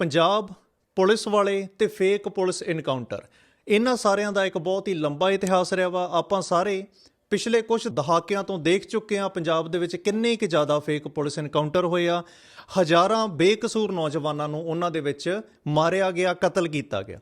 Punjab police ਵਾਲੇ ਤੇ fake police encounter ਇਹਨਾਂ ਸਾਰਿਆਂ ਦਾ ਇੱਕ ਬਹੁਤ ਹੀ ਲੰਬਾ ਇਤਿਹਾਸ ਰਿਹਾ ਵਾ। ਆਪਾਂ ਸਾਰੇ ਪਿਛਲੇ ਕੁਝ ਦਹਾਕਿਆਂ ਤੋਂ ਦੇਖ ਚੁੱਕੇ ਹਾਂ ਪੰਜਾਬ ਦੇ ਵਿੱਚ ਕਿੰਨੇ ਕੁ ਜ਼ਿਆਦਾ ਫੇਕ ਪੁਲਿਸ ਇਨਕਾਊਂਟਰ ਹੋਏ ਆ। ਹਜ਼ਾਰਾਂ ਬੇਕਸੂਰ ਨੌਜਵਾਨਾਂ ਨੂੰ ਉਹਨਾਂ ਦੇ ਵਿੱਚ ਮਾਰਿਆ ਗਿਆ, ਕਤਲ ਕੀਤਾ ਗਿਆ।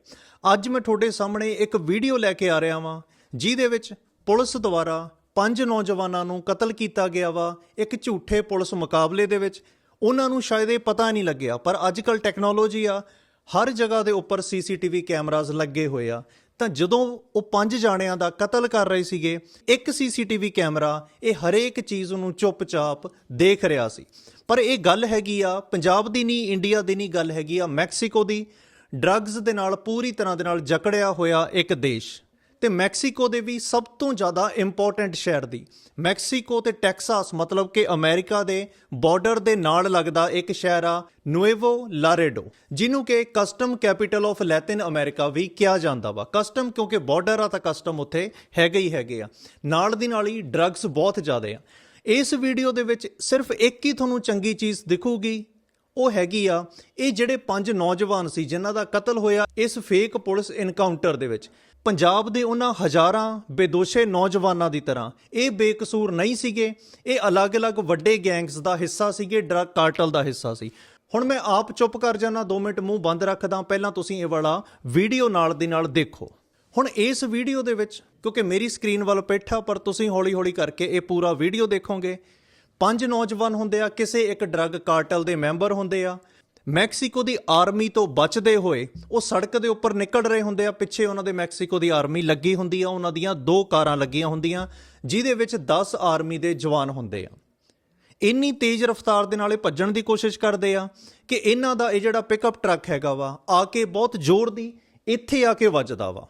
ਅੱਜ ਮੈਂ ਤੁਹਾਡੇ ਸਾਹਮਣੇ ਇੱਕ ਵੀਡੀਓ ਲੈ ਕੇ ਆ ਰਿਹਾ ਵਾਂ, ਜਿਹਦੇ ਵਿੱਚ ਪੁਲਿਸ ਦੁਆਰਾ ਪੰਜ ਨੌਜਵਾਨਾਂ ਨੂੰ ਕਤਲ ਕੀਤਾ ਗਿਆ ਵਾ। ਇੱਕ ਝੂਠੇ ਪੁਲਿਸ ਮੁਕਾਬਲੇ ਦੇ ਵਿੱਚ ਉਹਨਾਂ ਨੂੰ ਸ਼ਾਇਦ ਇਹ ਪਤਾ ਨਹੀਂ ਲੱਗਿਆ, ਪਰ ਅੱਜ ਕੱਲ ਟੈਕਨੋਲੋਜੀ ਆ, ਹਰ ਜਗ੍ਹਾ ਦੇ ਉੱਪਰ ਸੀਸੀਟੀਵੀ ਕੈਮਰਾਜ਼ ਲੱਗੇ ਹੋਏ ਆ। ਤਾਂ ਜਦੋਂ ਉਹ ਪੰਜ ਜਾਣਿਆਂ ਦਾ ਕਤਲ ਕਰ ਰਹੇ ਸੀਗੇ, ਇੱਕ ਸੀਸੀਟੀਵੀ ਕੈਮਰਾ ਇਹ ਹਰੇਕ ਚੀਜ਼ ਨੂੰ ਚੁੱਪਚਾਪ ਦੇਖ ਰਿਹਾ ਸੀ। ਪਰ ਇਹ ਗੱਲ ਹੈਗੀ ਆ, ਪੰਜਾਬ ਦੀ ਨਹੀਂ ਇੰਡੀਆ ਦੀ ਨਹੀਂ ਗੱਲ ਹੈਗੀ ਆ ਮੈਕਸੀਕੋ ਦੀ। ਡਰੱਗਸ ਦੇ ਨਾਲ ਪੂਰੀ ਤਰ੍ਹਾਂ ਦੇ ਨਾਲ ਜਕੜਿਆ ਹੋਇਆ ਇੱਕ ਦੇਸ਼। ਤੇ ਮੈਕਸੀਕੋ ਦੇ ਵੀ ਸਭ ਤੋਂ ਜ਼ਿਆਦਾ ਇੰਪੋਰਟੈਂਟ ਸ਼ਹਿਰ ਦੀ। ਮੈਕਸੀਕੋ ਤੇ ਟੈਕਸਾਸ ਮਤਲਬ ਕਿ ਅਮਰੀਕਾ ਦੇ ਬਾਰਡਰ ਦੇ ਨਾਲ ਲੱਗਦਾ ਇੱਕ ਸ਼ਹਿਰ ਆ ਨੂਏਵੋ ਲਾਰੇਡੋ ਜਿਹਨੂੰ ਕਿ custom capital of Latin America ਵੀ ਕਿਹਾ ਜਾਂਦਾ ਵਾ। ਕਸਟਮ ਕਿਉਂਕਿ ਬਾਰਡਰ ਆ ਤਾਂ ਕਸਟਮ ਉੱਥੇ ਹੈਗੇ ਹੀ ਹੈਗੇ ਆ। ਨਾਲ ਦੀ ਨਾਲ ਹੀ ਡਰੱਗਸ ਬਹੁਤ ਜ਼ਿਆਦਾ ਆ। ਇਸ ਵੀਡੀਓ ਦੇ ਵਿੱਚ ਸਿਰਫ ਇੱਕ ਹੀ ਤੁਹਾਨੂੰ ਚੰਗੀ ਚੀਜ਼ ਦਿਖੂਗੀ, ਉਹ ਹੈਗੀ ਆ, ਇਹ ਜਿਹੜੇ ਪੰਜ ਨੌਜਵਾਨ ਸੀ ਜਿਨ੍ਹਾਂ ਦਾ ਕਤਲ ਹੋਇਆ ਇਸ ਫੇਕ ਪੁਲਿਸ ਇਨਕਾਊਂਟਰ ਦੇ ਵਿੱਚ। ਪੰਜਾਬ ਦੇ ਉਹਨਾਂ ਹਜ਼ਾਰਾਂ ਬੇਦੋਸ਼ੇ ਨੌਜਵਾਨਾਂ ਦੀ ਤਰ੍ਹਾਂ ਇਹ ਬੇਕਸੂਰ ਨਹੀਂ ਸੀਗੇ, ਇਹ ਅਲੱਗ-ਅਲੱਗ ਵੱਡੇ ਗੈਂਗਸ ਦਾ ਹਿੱਸਾ ਸੀਗੇ, ਡਰੱਗ ਕਾਰਟਲ ਦਾ ਹਿੱਸਾ ਸੀ। ਹੁਣ ਮੈਂ ਆਪ ਚੁੱਪ ਕਰ ਜਾਣਾ 2 ਮਿੰਟ ਮੂੰਹ ਬੰਦ ਰੱਖਦਾ, ਪਹਿਲਾਂ ਤੁਸੀਂ ਇਹ ਵਾਲਾ ਵੀਡੀਓ ਨਾਲ ਦੀ ਨਾਲ ਦੇਖੋ। ਹੁਣ ਇਸ ਵੀਡੀਓ ਦੇ ਵਿੱਚ, ਕਿਉਂਕਿ ਮੇਰੀ ਸਕਰੀਨ ਵੱਲ ਬੈਠਾ ਪਰ ਤੁਸੀਂ ਹੌਲੀ-ਹੌਲੀ ਕਰਕੇ ਇਹ ਪੂਰਾ ਵੀਡੀਓ ਦੇਖੋਗੇ। ਪੰਜ ਨੌਜਵਾਨ ਹੁੰਦੇ ਆ, ਕਿਸੇ ਇੱਕ ਡਰੱਗ ਕਾਰਟਲ ਦੇ ਮੈਂਬਰ ਹੁੰਦੇ ਆ ਮੈਕਸੀਕੋ ਦੀ ਆਰਮੀ ਤੋਂ ਬਚਦੇ ਹੋਏ ਉਹ ਸੜਕ ਦੇ ਉੱਪਰ ਨਿਕਲ ਰਹੇ ਹੁੰਦੇ ਆ। ਪਿੱਛੇ ਉਹਨਾਂ ਦੇ ਮੈਕਸੀਕੋ ਦੀ ਆਰਮੀ ਲੱਗੀ ਹੁੰਦੀ ਆ। ਉਹਨਾਂ ਦੀਆਂ ਦੋ ਕਾਰਾਂ ਲੱਗੀਆਂ ਹੁੰਦੀਆਂ, ਜਿਹਦੇ ਵਿੱਚ 10 ਆਰਮੀ ਦੇ ਜਵਾਨ ਹੁੰਦੇ ਆ। ਇੰਨੀ ਤੇਜ਼ ਰਫ਼ਤਾਰ ਦੇ ਨਾਲ ਇਹ ਭੱਜਣ ਦੀ ਕੋਸ਼ਿਸ਼ ਕਰਦੇ ਆ ਕਿ ਇਹਨਾਂ ਦਾ ਇਹ ਜਿਹੜਾ ਪਿਕਅਪ ਟਰੱਕ ਹੈਗਾ ਵਾ, ਆ ਕੇ ਬਹੁਤ ਜ਼ੋਰ ਦੀ ਇੱਥੇ ਆ ਕੇ ਵੱਜਦਾ ਵਾ।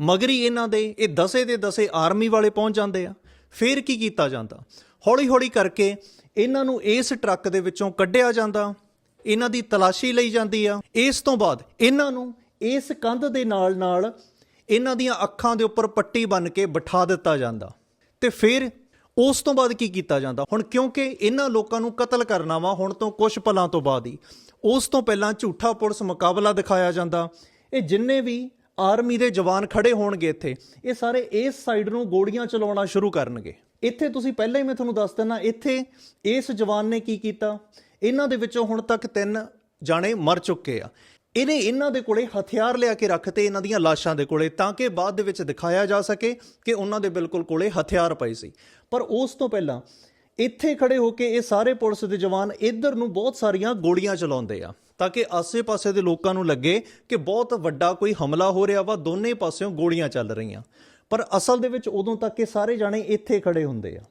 ਮਗਰੀ ਇਹਨਾਂ ਦੇ ਇਹ ਦਸੇ ਦੇ ਦਸੇ ਆਰਮੀ ਵਾਲੇ ਪਹੁੰਚ ਜਾਂਦੇ ਆ। ਫਿਰ ਕੀ ਕੀਤਾ ਜਾਂਦਾ? ਹੌਲੀ ਹੌਲੀ ਕਰਕੇ ਇਹਨਾਂ ਨੂੰ ਇਸ ਟਰੱਕ ਦੇ ਵਿੱਚੋਂ ਕੱਢਿਆ ਜਾਂਦਾ। ਇਹਨਾਂ ਦੀ ਤਲਾਸ਼ੀ ਲਈ ਜਾਂਦੀ ਆ। ਇਸ ਤੋਂ ਬਾਅਦ ਇਹਨਾਂ ਨੂੰ ਇਸ ਕੰਧ ਦੇ ਨਾਲ ਨਾਲ ਇਹਨਾਂ ਦੀਆਂ ਅੱਖਾਂ ਦੇ ਉੱਪਰ ਪੱਟੀ ਬੰਨ੍ਹ ਕੇ ਬਿਠਾ ਦਿੱਤਾ ਜਾਂਦਾ। ਤੇ ਫਿਰ ਉਸ ਤੋਂ ਬਾਅਦ ਕੀ ਕੀਤਾ ਜਾਂਦਾ? ਹੁਣ ਕਿਉਂਕਿ ਇਹਨਾਂ ਲੋਕਾਂ ਨੂੰ ਕਤਲ ਕਰਨਾ ਵਾ, ਹੁਣ ਤੋਂ ਕੁਝ ਪਲਾਂ ਤੋਂ ਬਾਅਦ ਹੀ। ਉਸ ਤੋਂ ਪਹਿਲਾਂ ਝੂਠਾ ਪੁਲਿਸ ਮੁਕਾਬਲਾ ਦਿਖਾਇਆ ਜਾਂਦਾ। ਇਹ ਜਿੰਨੇ ਵੀ ਆਰਮੀ ਦੇ ਜਵਾਨ ਖੜੇ ਹੋਣਗੇ ਇੱਥੇ, ਇਹ ਸਾਰੇ ਇਸ ਸਾਈਡ ਨੂੰ ਗੋਲੀਆਂ ਚਲਾਉਣਾ ਸ਼ੁਰੂ ਕਰਨਗੇ। ਇੱਥੇ ਤੁਸੀਂ ਪਹਿਲਾਂ ਹੀ ਮੈਂ ਤੁਹਾਨੂੰ ਦੱਸ ਦਿੰਦਾ, ਇੱਥੇ ਇਸ ਜਵਾਨ ਨੇ ਕੀ ਕੀਤਾ? ਇਹਨਾਂ ਦੇ ਵਿੱਚੋਂ ਹੁਣ ਤੱਕ ਤਿੰਨ ਜਾਣੇ ਮਰ ਚੁੱਕੇ ਆ। ਇਹਨੇ ਇਹਨਾਂ ਦੇ ਕੋਲੇ ਹਥਿਆਰ ਲਿਆ ਕੇ ਰੱਖਤੇ ਇਹਨਾਂ ਦੀਆਂ ਲਾਸ਼ਾਂ ਦੇ ਕੋਲੇ ਤਾਂ ਕਿ ਬਾਅਦ ਦੇ ਵਿੱਚ ਦਿਖਾਇਆ ਜਾ ਸਕੇ ਕਿ ਉਹਨਾਂ ਦੇ ਬਿਲਕੁਲ ਕੋਲੇ ਹਥਿਆਰ ਪਏ ਸੀ। ਪਰ ਉਸ ਤੋਂ ਪਹਿਲਾਂ ਇੱਥੇ ਖੜੇ ਹੋ ਕੇ ਇਹ ਸਾਰੇ ਪੁਲਿਸ ਦੇ ਜਵਾਨ ਇੱਧਰ ਨੂੰ ਬਹੁਤ ਸਾਰੀਆਂ ਗੋਲੀਆਂ ਚਲਾਉਂਦੇ ਆ ਤਾਂ ਕਿ ਆਸੇ-ਪਾਸੇ ਦੇ ਲੋਕਾਂ ਨੂੰ ਲੱਗੇ ਕਿ ਬਹੁਤ ਵੱਡਾ ਕੋਈ ਹਮਲਾ ਹੋ ਰਿਹਾ ਵਾ, ਦੋਨੇ ਪਾਸਿਓਂ ਗੋਲੀਆਂ ਚੱਲ ਰਹੀਆਂ। ਪਰ ਅਸਲ ਦੇ ਵਿੱਚ ਉਦੋਂ ਤੱਕ ਇਹ ਸਾਰੇ ਜਾਣੇ ਇੱਥੇ ਖੜੇ ਹੁੰਦੇ ਆ।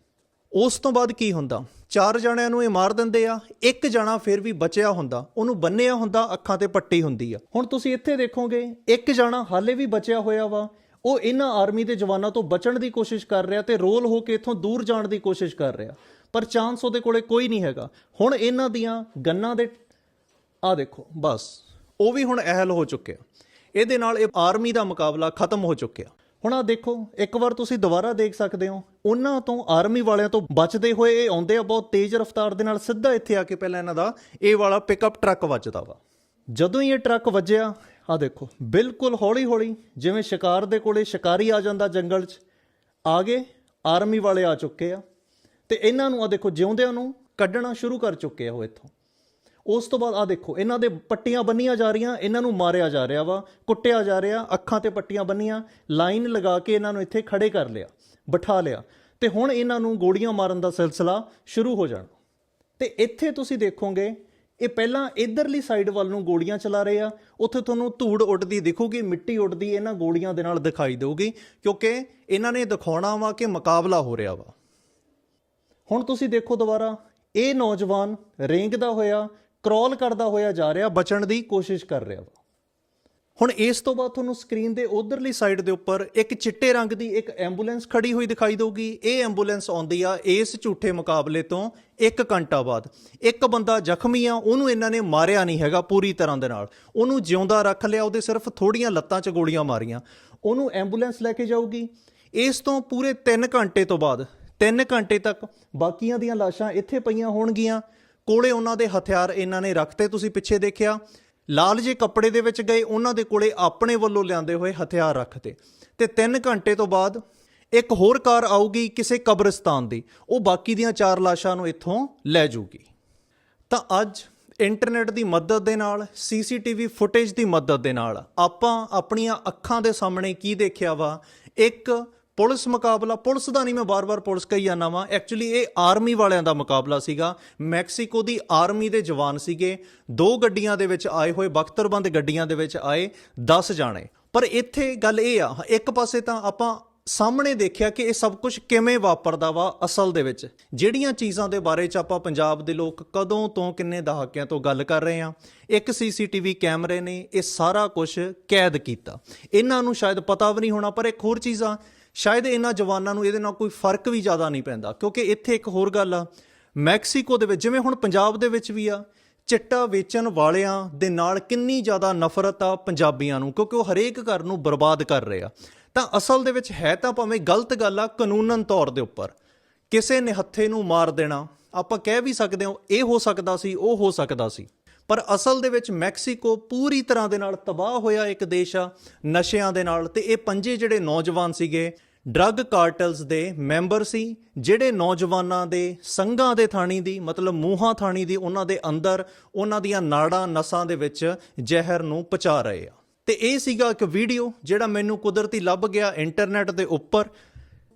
ਉਸ ਤੋਂ ਬਾਅਦ ਕੀ ਹੁੰਦਾ? ਚਾਰ ਜਣਿਆਂ ਨੂੰ ਇਹ ਮਾਰ ਦਿੰਦੇ ਆ, ਇੱਕ ਜਣਾ ਫਿਰ ਵੀ ਬਚਿਆ ਹੁੰਦਾ, ਉਹਨੂੰ ਬੰਨਿਆ ਹੁੰਦਾ, ਅੱਖਾਂ ਤੇ ਪੱਟੀ ਹੁੰਦੀ ਆ। ਹੁਣ ਤੁਸੀਂ ਇੱਥੇ ਦੇਖੋਗੇ, ਇੱਕ ਜਣਾ ਹਾਲੇ ਵੀ ਬਚਿਆ ਹੋਇਆ ਵਾ, ਉਹ ਇਹਨਾਂ ਆਰਮੀ ਦੇ ਜਵਾਨਾਂ ਤੋਂ ਬਚਣ ਦੀ ਕੋਸ਼ਿਸ਼ ਕਰ ਰਿਹਾ ਤੇ ਰੋਲ ਹੋ ਕੇ ਇੱਥੋਂ ਦੂਰ ਜਾਣ ਦੀ ਕੋਸ਼ਿਸ਼ ਕਰ ਰਿਹਾ। ਪਰ ਚਾਂਸ ਉਹਦੇ ਕੋਲੇ ਕੋਈ ਨਹੀਂ ਹੈਗਾ। ਹੁਣ ਇਹਨਾਂ ਦੀਆਂ ਗੰਨਾਂ ਦੇ ਆ ਦੇਖੋ, ਬਸ, ਉਹ ਵੀ ਹੁਣ ਅਹਿਲ ਹੋ ਚੁੱਕਿਆ ਇਹਦੇ ਨਾਲ ਇਹ ਆਰਮੀ ਦਾ ਮੁਕਾਬਲਾ ਖਤਮ ਹੋ ਚੁੱਕਿਆ। ਹੁਣ ਆ ਦੇਖੋ, ਇੱਕ ਵਾਰ ਤੁਸੀਂ ਦੁਬਾਰਾ ਦੇਖ ਸਕਦੇ ਹੋ, ਉਹਨਾਂ ਤੋਂ ਆਰਮੀ ਵਾਲਿਆਂ ਤੋਂ ਬਚਦੇ ਹੋਏ ਇਹ ਆਉਂਦੇ ਆ, ਬਹੁਤ ਤੇਜ਼ ਰਫ਼ਤਾਰ ਦੇ ਨਾਲ ਸਿੱਧਾ ਇੱਥੇ ਆ ਕੇ ਪਹਿਲਾਂ ਇਹਨਾਂ ਦਾ ਇਹ ਵਾਲਾ ਪਿਕਅਪ ਟਰੱਕ ਵੱਜਦਾ ਵਾ। ਜਦੋਂ ਹੀ ਇਹ ਟਰੱਕ ਵੱਜਿਆ ਆ ਦੇਖੋ, ਬਿਲਕੁਲ ਹੌਲੀ ਹੌਲੀ ਜਿਵੇਂ ਸ਼ਿਕਾਰ ਦੇ ਕੋਲੇ ਸ਼ਿਕਾਰੀ ਆ ਜਾਂਦਾ ਜੰਗਲ 'ਚ ਆ ਗਏ ਆਰਮੀ ਵਾਲੇ ਆ ਚੁੱਕੇ ਆ। ਤੇ ਇਹਨਾਂ ਨੂੰ ਆ ਦੇਖੋ, ਜਿਉਂਦਿਆਂ ਨੂੰ ਕੱਢਣਾ ਸ਼ੁਰੂ ਕਰ ਚੁੱਕੇ ਆ ਉਹ ਇੱਥੋਂ। ਉਸ ਤੋਂ ਬਾਅਦ ਆ ਦੇਖੋ, ਇਹਨਾਂ ਦੇ ਪੱਟੀਆਂ ਬੰਨੀਆਂ ਜਾ ਰਹੀਆਂ, ਇਹਨਾਂ ਨੂੰ ਮਾਰਿਆ ਜਾ ਰਿਹਾ ਵਾ, ਕੁੱਟਿਆ ਜਾ ਰਿਹਾ, ਅੱਖਾਂ ਤੇ ਪੱਟੀਆਂ ਬੰਨੀਆਂ, ਲਾਈਨ ਲਗਾ ਕੇ ਇਹਨਾਂ ਨੂੰ ਇੱਥੇ ਖੜੇ ਕਰ ਲਿਆ, ਬਿਠਾ ਲਿਆ। ਤੇ ਹੁਣ ਇਹਨਾਂ ਨੂੰ ਗੋਲੀਆਂ ਮਾਰਨ ਦਾ ਸਿਲਸਿਲਾ ਸ਼ੁਰੂ ਹੋ ਜਾਣਾ। ਤੇ ਇੱਥੇ ਤੁਸੀਂ ਦੇਖੋਗੇ, ਇਹ ਪਹਿਲਾਂ ਇਧਰਲੀ ਸਾਈਡ ਵੱਲ ਨੂੰ ਗੋਲੀਆਂ ਚਲਾ ਰਹੇ ਆ, ਉੱਥੇ ਤੁਹਾਨੂੰ ਧੂੜ ਉੱਡਦੀ ਦਿਖੂਗੀ, ਮਿੱਟੀ ਉੱਡਦੀ ਇਹਨਾਂ ਗੋਲੀਆਂ ਦੇ ਨਾਲ ਦਿਖਾਈ ਦੇਊਗੀ, ਕਿਉਂਕਿ ਇਹਨਾਂ ਨੇ ਦਿਖਾਉਣਾ ਵਾ ਕਿ ਮੁਕਾਬਲਾ ਹੋ ਰਿਹਾ ਵਾ। ਹੁਣ ਤੁਸੀਂ ਦੇਖੋ ਦੁਬਾਰਾ, ਇਹ ਨੌਜਵਾਨ ਰੇਂਗਦਾ ਹੋਇਆ ਕ੍ਰੋਲ ਕਰਦਾ ਹੋਇਆ ਜਾ ਰਿਹਾ, ਬਚਣ ਦੀ ਕੋਸ਼ਿਸ਼ ਕਰ ਰਿਹਾ ਵਾ। ਹੁਣ ਇਸ ਤੋਂ ਬਾਅਦ ਤੁਹਾਨੂੰ ਸਕਰੀਨ ਦੇ ਉਧਰਲੀ ਸਾਈਡ ਦੇ ਉੱਪਰ ਇੱਕ ਚਿੱਟੇ ਰੰਗ ਦੀ ਇੱਕ ਐਂਬੂਲੈਂਸ ਖੜੀ ਹੋਈ ਦਿਖਾਈ ਦੇਊਗੀ। ਇਹ ਐਂਬੂਲੈਂਸ ਆਉਂਦੀ ਆ ਇਸ ਝੂਠੇ ਮੁਕਾਬਲੇ ਤੋਂ 1 ਘੰਟਾ ਬਾਅਦ। ਇੱਕ ਬੰਦਾ ਜ਼ਖਮੀ ਆ, ਉਹਨੂੰ ਇਹਨਾਂ ਨੇ ਮਾਰਿਆ ਨਹੀਂ ਹੈਗਾ ਪੂਰੀ ਤਰ੍ਹਾਂ ਦੇ ਨਾਲ। ਉਹਨੂੰ ਜਿਉਂਦਾ ਰੱਖ ਲਿਆ, ਉਹਦੇ ਸਿਰਫ ਥੋੜੀਆਂ ਲੱਤਾਂ 'ਚ ਗੋਲੀਆਂ ਮਾਰੀਆਂ। ਉਹਨੂੰ ਐਂਬੂਲੈਂਸ ਲੈ ਕੇ ਜਾਊਗੀ। ਇਸ ਤੋਂ ਪੂਰੇ 3 ਘੰਟੇ ਤੋਂ ਬਾਅਦ 3 ਘੰਟੇ ਤੱਕ ਬਾਕੀਆਂ ਦੀਆਂ ਲਾਸ਼ਾਂ ਇੱਥੇ ਪਈਆਂ ਹੋਣਗੀਆਂ। ਕੋਲੇ ਉਹਨਾਂ ਦੇ ਹਥਿਆਰ ਇਹਨਾਂ ਨੇ ਰੱਖਤੇ ਤੁਸੀਂ ਪਿੱਛੇ ਦੇਖਿਆ, ਲਾਲ ਜੇ ਕੱਪੜੇ ਦੇ ਵਿੱਚ ਗਏ, ਉਹਨਾਂ ਦੇ ਕੋਲੇ ਆਪਣੇ ਵੱਲੋਂ ਲਿਆਂਦੇ ਹੋਏ ਹਥਿਆਰ ਰੱਖਤੇ ਤੇ। 3 ਘੰਟੇ ਤੋਂ ਬਾਅਦ ਇੱਕ ਹੋਰ ਕਾਰ ਆਊਗੀ ਕਿਸੇ ਕਬਰਸਤਾਨ ਦੀ, ਉਹ ਬਾਕੀ ਦੀਆਂ ਚਾਰ ਲਾਸ਼ਾਂ ਨੂੰ ਇੱਥੋਂ ਲੈ ਜਾਊਗੀ। ਤਾਂ ਅੱਜ ਇੰਟਰਨੈਟ ਦੀ ਮਦਦ ਦੇ ਨਾਲ, ਸੀਸੀਟੀਵੀ ਫੁਟੇਜ ਦੀ ਮਦਦ ਦੇ ਨਾਲ ਆਪਾਂ ਆਪਣੀਆਂ ਅੱਖਾਂ ਦੇ ਸਾਹਮਣੇ ਕੀ ਦੇਖਿਆ ਵਾ? ਇੱਕ ਪੁਲਿਸ ਮੁਕਾਬਲਾ, ਪੁਲਿਸ ਦਾ ਨਹੀਂ, ਮੈਂ ਬਾਰ-ਬਾਰ ਪੁਲਿਸ ਕਹੀ ਜਾਂਦਾ ਵਾਂ। ਐਕਚੁਅਲੀ ਇਹ ਆਰਮੀ ਵਾਲਿਆਂ ਦਾ ਮੁਕਾਬਲਾ ਸੀਗਾ। ਮੈਕਸੀਕੋ ਦੀ ਆਰਮੀ ਦੇ ਜਵਾਨ ਸੀਗੇ। ਦੋ ਗੱਡੀਆਂ ਦੇ ਵਿੱਚ ਆਏ ਹੋਏ, ਬਖਤਰਬੰਦ ਗੱਡੀਆਂ ਦੇ ਵਿੱਚ ਆਏ 10 ਜਾਣੇ। ਪਰ ਇੱਥੇ ਗੱਲ ਇਹ ਆ, ਇੱਕ ਪਾਸੇ ਤਾਂ ਆਪਾਂ ਸਾਹਮਣੇ ਦੇਖਿਆ ਕਿ ਇਹ ਸਭ ਕੁਝ ਕਿਵੇਂ ਵਾਪਰਦਾ ਵਾ ਅਸਲ ਦੇ ਵਿੱਚ। ਜਿਹੜੀਆਂ ਚੀਜ਼ਾਂ ਦੇ ਬਾਰੇ ਚ ਆਪਾਂ ਪੰਜਾਬ ਦੇ ਲੋਕ ਕਦੋਂ ਤੋਂ ਕਿੰਨੇ ਦਹਾਕਿਆਂ ਤੋਂ ਗੱਲ ਕਰ ਰਹੇ ਆ, ਇੱਕ ਸੀਸੀਟੀਵੀ ਕੈਮਰੇ ਨੇ ਇਹ ਸਾਰਾ ਕੁਝ ਕੈਦ ਕੀਤਾ। ਇਹਨਾਂ ਨੂੰ ਸ਼ਾਇਦ ਪਤਾ ਵੀ ਨਹੀਂ ਹੋਣਾ, ਪਰ ਇੱਕ ਹੋਰ ਚੀਜ਼ ਆ ਸ਼ਾਇਦ ਇਹਨਾਂ ਜਵਾਨਾਂ ਨੂੰ ਇਹਦੇ ਨਾਲ ਕੋਈ ਫ਼ਰਕ ਵੀ ਜ਼ਿਆਦਾ ਨਹੀਂ ਪੈਂਦਾ, ਕਿਉਂਕਿ ਇੱਥੇ ਇੱਕ ਹੋਰ ਗੱਲ ਆ, ਮੈਕਸੀਕੋ ਦੇ ਵਿੱਚ, ਜਿਵੇਂ ਹੁਣ ਪੰਜਾਬ ਦੇ ਵਿੱਚ ਵੀ ਆ, ਚਿੱਟਾ ਵੇਚਣ ਵਾਲਿਆਂ ਦੇ ਨਾਲ ਕਿੰਨੀ ਜ਼ਿਆਦਾ ਨਫ਼ਰਤ ਆ ਪੰਜਾਬੀਆਂ ਨੂੰ, ਕਿਉਂਕਿ ਉਹ ਹਰੇਕ ਘਰ ਨੂੰ ਬਰਬਾਦ ਕਰ ਰਹੇ ਆ। ਤਾਂ ਅਸਲ ਦੇ ਵਿੱਚ ਹੈ ਤਾਂ ਭਾਵੇਂ ਗਲਤ ਗੱਲ ਆ, ਕਾਨੂੰਨਨ ਤੌਰ ਦੇ ਉੱਪਰ। ਕਿਸੇ ਨਿਹੱਥੇ ਨੂੰ ਮਾਰ ਦੇਣਾ, ਆਪਾਂ ਕਹਿ ਵੀ ਸਕਦੇ ਹਾਂ, ਇਹ ਹੋ ਸਕਦਾ ਸੀ, ਉਹ ਹੋ ਸਕਦਾ ਸੀ। ਪਰ ਅਸਲ ਦੇ ਵਿੱਚ ਮੈਕਸੀਕੋ ਪੂਰੀ ਤਰ੍ਹਾਂ ਦੇ ਨਾਲ ਤਬਾਹ ਹੋਇਆ ਇੱਕ ਦੇਸ਼ ਆ, ਨਸ਼ਿਆਂ ਦੇ ਨਾਲ। ਤੇ ਇਹ ਪੰਜੇ ਜਿਹੜੇ ਨੌਜਵਾਨ ਸੀਗੇ ਡਰੱਗ ਕਾਰਟਲਸ ਦੇ ਮੈਂਬਰ ਸੀ, ਜਿਹੜੇ ਨੌਜਵਾਨਾਂ ਦੇ ਸੰਘਾਂ ਦੇ ਥਾਣੀ ਦੀ, ਮਤਲਬ ਮੂੰਹਾਂ ਥਾਣੀ ਦੀ, ਉਹਨਾਂ ਦੇ ਅੰਦਰ, ਉਹਨਾਂ ਦੀਆਂ ਨਾੜਾਂ, ਨਸਾਂ ਦੇ ਵਿੱਚ ਜ਼ਹਿਰ ਨੂੰ ਪਚਾ ਰਹੇ ਆ। ਤੇ ਇਹ ਸੀਗਾ ਇੱਕ ਵੀਡੀਓ ਜਿਹੜਾ ਮੈਨੂੰ ਕੁਦਰਤੀ ਲੱਭ ਗਿਆ ਇੰਟਰਨੈਟ ਦੇ ਉੱਪਰ।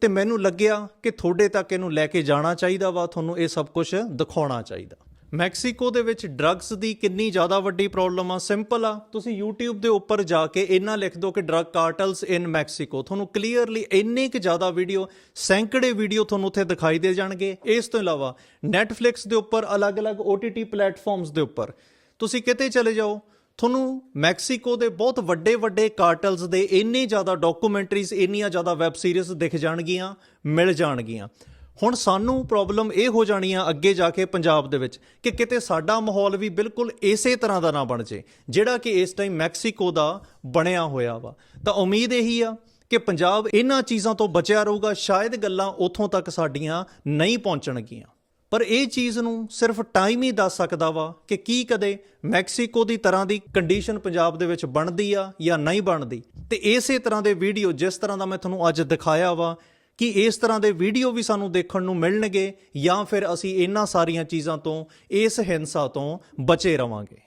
ਤੇ ਮੈਨੂੰ ਲੱਗਿਆ ਕਿ ਤੁਹਾਡੇ ਤੱਕ ਇਹਨੂੰ ਲੈ ਕੇ ਜਾਣਾ ਚਾਹੀਦਾ ਵਾ, ਤੁਹਾਨੂੰ ਇਹ ਸਭ ਕੁਝ ਦਿਖਾਉਣਾ ਚਾਹੀਦਾ। ਮੈਕਸੀਕੋ ਦੇ ਵਿੱਚ ਡਰੱਗਸ ਦੀ ਕਿੰਨੀ ਜ਼ਿਆਦਾ ਵੱਡੀ ਪ੍ਰੋਬਲਮ ਆ? ਸਿੰਪਲ ਆ। ਤੁਸੀਂ YouTube ਦੇ ਉੱਪਰ ਜਾ ਕੇ ਇੰਨਾ ਲਿਖ ਦਿਓ ਕਿ ਡਰੱਗ ਕਾਰਟਲਸ ਇਨ ਮੈਕਸੀਕੋ ਤੁਹਾਨੂੰ ਕਲੀਅਰਲੀ ਇੰਨੇ ਕੁ ਜ਼ਿਆਦਾ ਵੀਡੀਓ ਸੈਂਕੜੇ ਵੀਡੀਓ ਤੁਹਾਨੂੰ ਉੱਥੇ ਦਿਖਾਈ ਦੇ ਜਾਣਗੇ। ਇਸ ਤੋਂ ਇਲਾਵਾ Netflix ਦੇ ਉੱਪਰ ਅਲੱਗ-ਅਲੱਗ OTT ਪਲੇਟਫਾਰਮਸ ਦੇ ਉੱਪਰ। ਤੁਸੀਂ ਕਿਤੇ ਚਲੇ ਜਾਓ, ਤੁਹਾਨੂੰ ਮੈਕਸੀਕੋ ਦੇ ਬਹੁਤ ਵੱਡੇ ਵੱਡੇ ਕਾਰਟਲਸ ਦੇ ਇੰਨੇ ਜ਼ਿਆਦਾ ਡਾਕੂਮੈਂਟਰੀਜ਼ ਇੰਨੀਆਂ ਜ਼ਿਆਦਾ ਵੈਬ ਸੀਰੀਜ਼ ਦਿਖ ਜਾਣਗੀਆਂ, ਮਿਲ ਜਾਣਗੀਆਂ। ਹੁਣ ਸਾਨੂੰ ਪ੍ਰੋਬਲਮ ਇਹ ਹੋ ਜਾਣੀ ਆ ਅੱਗੇ ਜਾ ਕੇ ਪੰਜਾਬ ਦੇ ਵਿੱਚ ਕਿ ਕਿਤੇ ਸਾਡਾ ਮਾਹੌਲ ਵੀ ਬਿਲਕੁਲ ਇਸੇ ਤਰ੍ਹਾਂ ਦਾ ਨਾ ਬਣ ਜੇ ਜਿਹੜਾ ਕਿ ਇਸ ਟਾਈਮ ਮੈਕਸੀਕੋ ਦਾ ਬਣਿਆ ਹੋਇਆ ਵਾ। ਤਾਂ ਉਮੀਦ ਇਹੀ ਆ ਕਿ ਪੰਜਾਬ ਇਹਨਾਂ ਚੀਜ਼ਾਂ ਤੋਂ ਬਚਿਆ ਰਹੂਗਾ, ਸ਼ਾਇਦ ਗੱਲਾਂ ਉੱਥੋਂ ਤੱਕ ਸਾਡੀਆਂ ਨਹੀਂ ਪਹੁੰਚਣਗੀਆਂ। ਪਰ ਇਹ ਚੀਜ਼ ਨੂੰ ਸਿਰਫ ਟਾਈਮ ਹੀ ਦੱਸ ਸਕਦਾ ਵਾ ਕਿ ਕੀ ਕਦੇ ਮੈਕਸੀਕੋ ਦੀ ਤਰ੍ਹਾਂ ਦੀ ਕੰਡੀਸ਼ਨ ਪੰਜਾਬ ਦੇ ਵਿੱਚ ਬਣਦੀ ਆ ਜਾਂ ਨਹੀਂ ਬਣਦੀ। ਤੇ ਇਸੇ ਤਰ੍ਹਾਂ ਦੇ ਵੀਡੀਓ ਜਿਸ ਤਰ੍ਹਾਂ ਦਾ ਮੈਂ ਤੁਹਾਨੂੰ ਅੱਜ ਦਿਖਾਇਆ ਵਾ ਕਿ ਇਸ ਤਰ੍ਹਾਂ ਦੇ ਵੀਡੀਓ ਵੀ ਸਾਨੂੰ ਦੇਖਣ ਨੂੰ ਮਿਲਣਗੇ ਜਾਂ ਫਿਰ ਅਸੀਂ ਇਹਨਾਂ ਸਾਰੀਆਂ ਚੀਜ਼ਾਂ ਤੋਂ, ਇਸ ਹਿੰਸਾ ਤੋਂ ਬਚੇ ਰਵਾਂਗੇ।